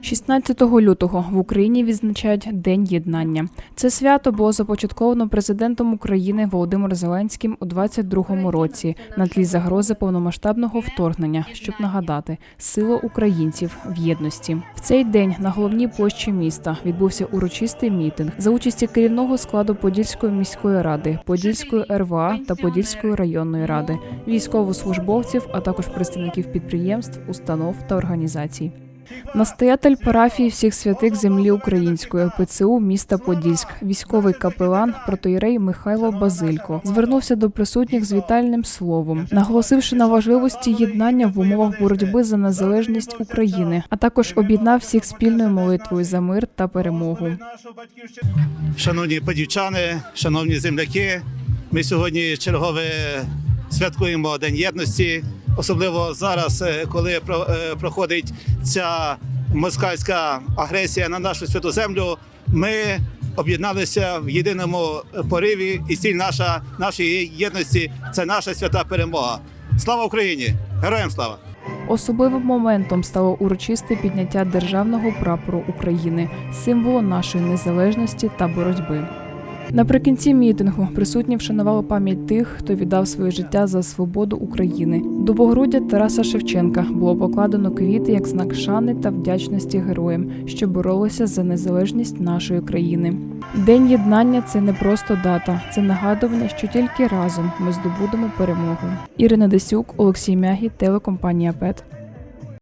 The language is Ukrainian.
16 лютого в Україні відзначають День єднання. Це свято було започатковано президентом України Володимиром Зеленським у 22-му році на тлі загрози повномасштабного вторгнення, щоб нагадати силу українців в єдності. В цей день на головній площі міста відбувся урочистий мітинг за участі керівного складу Подільської міської ради, Подільської РВА та Подільської районної ради, військовослужбовців, а також представників підприємств, установ та організацій. Настоятель парафії всіх святих землі української ПЦУ міста Подільськ, військовий капелан протоїрей Михайло Базилько звернувся до присутніх з вітальним словом, наголосивши на важливості єднання в умовах боротьби за незалежність України, а також об'єднав всіх спільною молитвою за мир та перемогу. Шановні подівчани, шановні земляки, ми сьогодні чергове святкуємо День єдності, особливо зараз, е, коли е, проходить ця москальська агресія на нашу святу землю. Ми об'єдналися в єдиному пориві, і ціль наша нашої єдності це наша свята перемога. Слава Україні! Героям слава! Особливим моментом стало урочисте підняття державного прапору України, символу нашої незалежності та боротьби. Наприкінці мітингу присутні вшанували пам'ять тих, хто віддав своє життя за свободу України. До погруддя Тараса Шевченка було покладено квіти як знак шани та вдячності героям, що боролися за незалежність нашої країни. День єднання це не просто дата, це нагадування, що тільки разом ми здобудемо перемогу. Ірина Десюк, Олексій Мягі, телекомпанія ПЕТ.